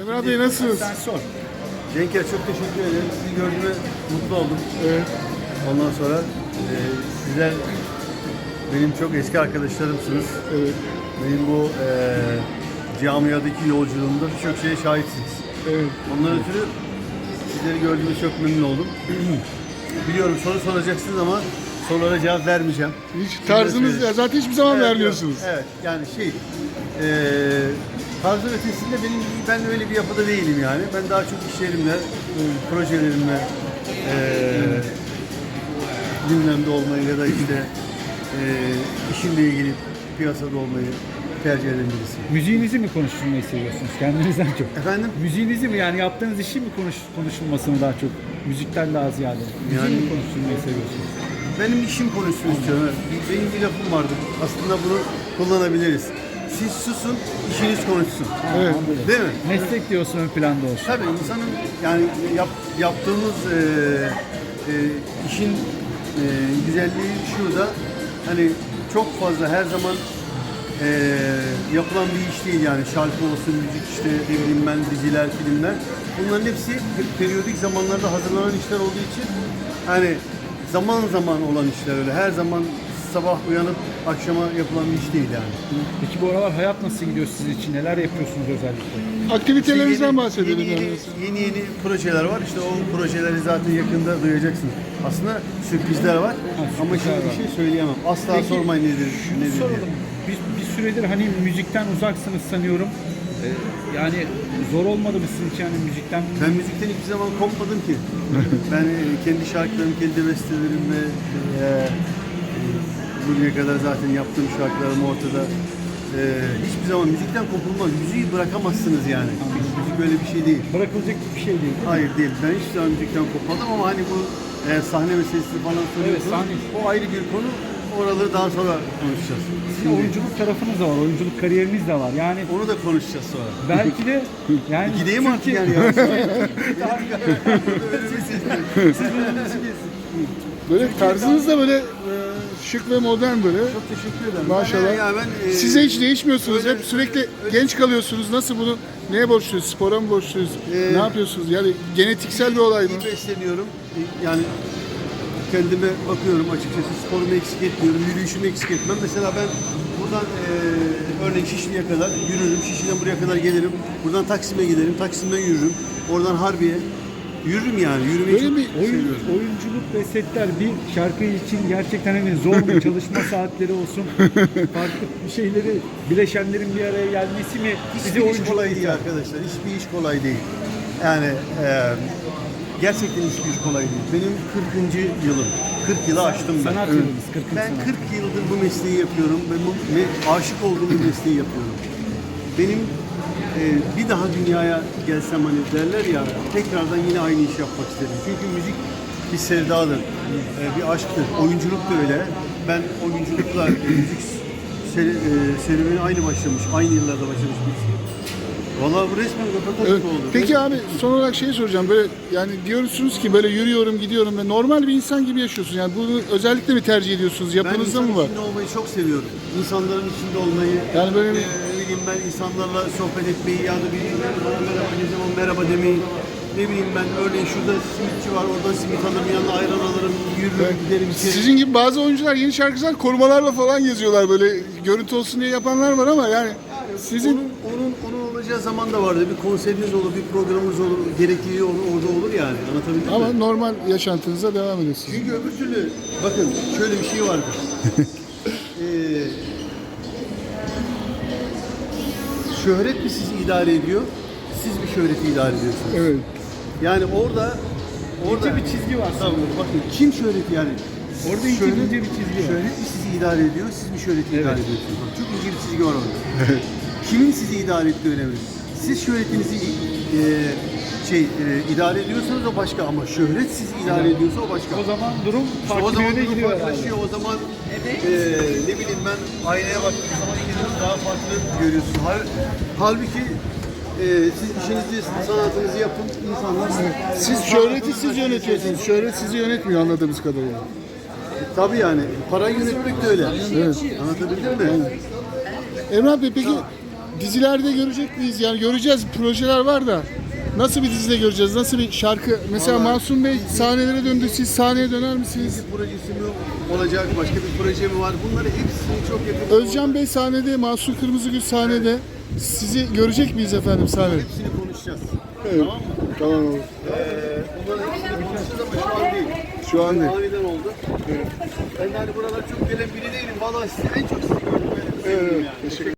Emrah Bey nasılsınız? Sen sor. Cenker çok teşekkür ederim. Sizi gördüğüme mutlu oldum. Evet. Ondan sonra e, sizler benim çok eski arkadaşlarımsınız. Evet. Benim bu e, camiadaki yolculuğumda birçok şeye şahitsiniz. Evet. Ondan ötürü sizleri gördüğüme çok memnun oldum. Biliyorum soru soracaksınız ama sorulara cevap vermeyeceğim. Hiç tarzınız ya zaten hiçbir zaman Evet, vermiyorsunuz. Evet yani şey e, tarzın ötesinde benim ben öyle bir yapıda değilim yani. Ben daha çok işlerimle, e, projelerimle e, gündemde olmayı ya da işte e, işimle ilgili piyasada olmayı tercih eden birisiyim. Müziğinizi mi konuşturmayı seviyorsunuz kendinizden çok? Efendim? Müziğinizi mi yani yaptığınız işi mi konuş, konuşulmasını daha çok? Müzikten daha ziyade. Müziği Yani- mi konuşturmayı seviyorsunuz? Benim işim konuşsun istiyorum. Benim bir lafım vardı. Aslında bunu kullanabiliriz. Siz susun, işiniz konuşsun. Evet. Değil mi? Meslek diyorsun ön planda olsun. Tabii insanın yani yap, yaptığımız e, e, işin e, güzelliği şu da hani çok fazla her zaman e, yapılan bir iş değil yani şarkı olsun, müzik işte ne bileyim ben diziler, filmler. Bunların hepsi periyodik zamanlarda hazırlanan işler olduğu için hani zaman zaman olan işler öyle. Her zaman sabah uyanıp akşama yapılan bir iş değil yani. Peki bu aralar hayat nasıl gidiyor sizin için? Neler yapıyorsunuz özellikle? Aktivitelerinizden Yeni- bahsedelim. Yeni yeni, yeni yeni projeler var. İşte o projeleri zaten yakında duyacaksınız. Aslında sürprizler var. Ama sürprizler şimdi var. bir şey söyleyemem. Asla Peki, sormayın nedir, Şunu nedir diye. soralım. Bir, bir süredir hani müzikten uzaksınız sanıyorum. Ee, yani zor olmadı mı sizin için yani müzikten? Ben müzikten hiçbir zaman kopmadım ki. ben e, kendi şarkılarım, kendi bestelerimle e, bugüne kadar zaten yaptığım şarkılarım ortada. E, hiçbir zaman müzikten kopulmaz. Müziği bırakamazsınız yani. Müzik böyle bir şey değil. Bırakılacak bir şey değil. Hayır değil. Ben hiç zaman müzikten kopmadım ama hani bu e, sahne meselesi falan soruyorsunuz. sahne. O ayrı bir konu. Oraları daha sonra konuşacağız. Sizin oyunculuk tarafınız da var, oyunculuk kariyeriniz de var. Yani Onu da konuşacağız sonra. belki de yani Gideyim artık Türkiye- yani yavaş yavaş. Böyle tarzınız da böyle şık ve modern böyle. Çok teşekkür ederim. Maşallah. Ben, ya ben, e, Size hiç değişmiyorsunuz. öyle- Hep sürekli genç kalıyorsunuz. Nasıl bunu neye borçluyuz? Spora mı borçluyuz? Ee, ne yapıyorsunuz? Yani genetiksel bir olay mı? iyi besleniyorum. E, Yani kendime bakıyorum açıkçası. Sporumu eksik etmiyorum. Yürüyüşümü eksik etmem. Mesela ben buradan e, örneğin Şişli'ye kadar yürürüm. Şişli'den buraya kadar gelirim. Buradan Taksim'e giderim. Taksim'den yürürüm. Oradan Harbiye. Yürürüm yani. Yürümeyi Böyle çok bir Oyun, seviyorum. oyunculuk ve setler bir şarkı için gerçekten hani zor mu çalışma saatleri olsun farklı bir şeyleri bileşenlerin bir araya gelmesi mi Hiçbir iş oyunculuk kolay değil arkadaşlar. Hiçbir iş kolay değil. Yani e, gerçekten hiçbir iş kolay değil. Benim 40. yılım. 40 yılı aştım ben. sanat yılınız 40. Ben sanat. 40 yıldır bu mesleği yapıyorum ve, bu, ve aşık olduğum bir mesleği yapıyorum. Benim e, bir daha dünyaya gelsem hani derler ya tekrardan yine aynı iş yapmak isterim. Çünkü müzik bir sevdadır, e, bir aşktır. Oyunculuk da öyle. Ben oyunculukla e, müzik seri, e, serüveni aynı başlamış, aynı yıllarda başlamış birisiyim. Vallahi bu resmen röportaj Evet. oldu. Peki abi son olarak şey soracağım. Böyle yani diyorsunuz ki böyle yürüyorum gidiyorum ve normal bir insan gibi yaşıyorsunuz. Yani bunu özellikle mi tercih ediyorsunuz? Ben Yapınızda mı var? içinde olmayı çok seviyorum. İnsanların içinde olmayı, Yani böyle bir- e, bileyim ben insanlarla sohbet etmeyi ya da bana merhaba ne zaman merhaba demeyi. Ne bileyim ben örneğin şurada simitçi var, oradan simit alırım, yanına ayran alırım, yürürüm, giderim içeri. Sizin gibi bazı oyuncular yeni şarkıcılar korumalarla falan geziyorlar böyle görüntü olsun diye yapanlar var ama yani sizin Onun, onun, onun olacağı zaman da vardı. Bir konseriniz olur, bir programınız olur, gerekliliği olur, orada olur yani. Anlatabildim ama mi? normal yaşantınıza devam ediyorsunuz. Çünkü öbür türlü, bakın şöyle bir şey vardır. şöhret mi sizi idare ediyor, siz bir şöhreti idare ediyorsunuz. Evet. Yani orada orada İnce bir çizgi var Tamam, bakın kim şöhreti yani? Orada ince Şöhret- ince bir çizgi var. Şöhret mi sizi idare ediyor, siz bir şöhreti idare ediyorsunuz. Bak, çok ince bir çizgi var orada. Kimin sizi idare ettiği önemli. Siz şöhretinizi e, şey e, idare ediyorsanız o başka ama şöhret sizi idare ediyorsa o başka. O zaman durum İşte farklı o zaman durum gidiyor farklılaşıyor. O zaman e, ne bileyim ben aynaya baktığım zaman kendinizi daha farklı görüyorsun. Hal, halbuki e, siz işinizi, sanatınızı yapın, insanlar Siz şöhreti siz yönetiyorsunuz. Şöhret sizi yönetmiyor anladığımız kadarıyla. Tabii yani parayı yönetmek de öyle. Evet. Anlatabildim mi? Emrah Bey peki dizilerde görecek miyiz? Yani göreceğiz. Projeler var da. Nasıl bir dizide göreceğiz? Nasıl bir şarkı? Mesela Vallahi- Masum Bey sahnelere döndü. Siz sahneye döner misiniz? Bir projesi mi olacak, başka bir proje mi var? Bunları hepsini çok yakın. Özcan Bey sahnede, Mahsun Kırmızıgül sahnede. Sizi görecek miyiz efendim sahnede? Hepsini konuşacağız. Evet. Tamam mı? Tamam olur. Ee, bunların hepsini konuşacağız ama şu an değil. Şu an değil. Aniden oldu. Ben de hani çok gelen biri değilim. Vallahi sizi en çok sizi gördüm. Evet, evet. Teşekkür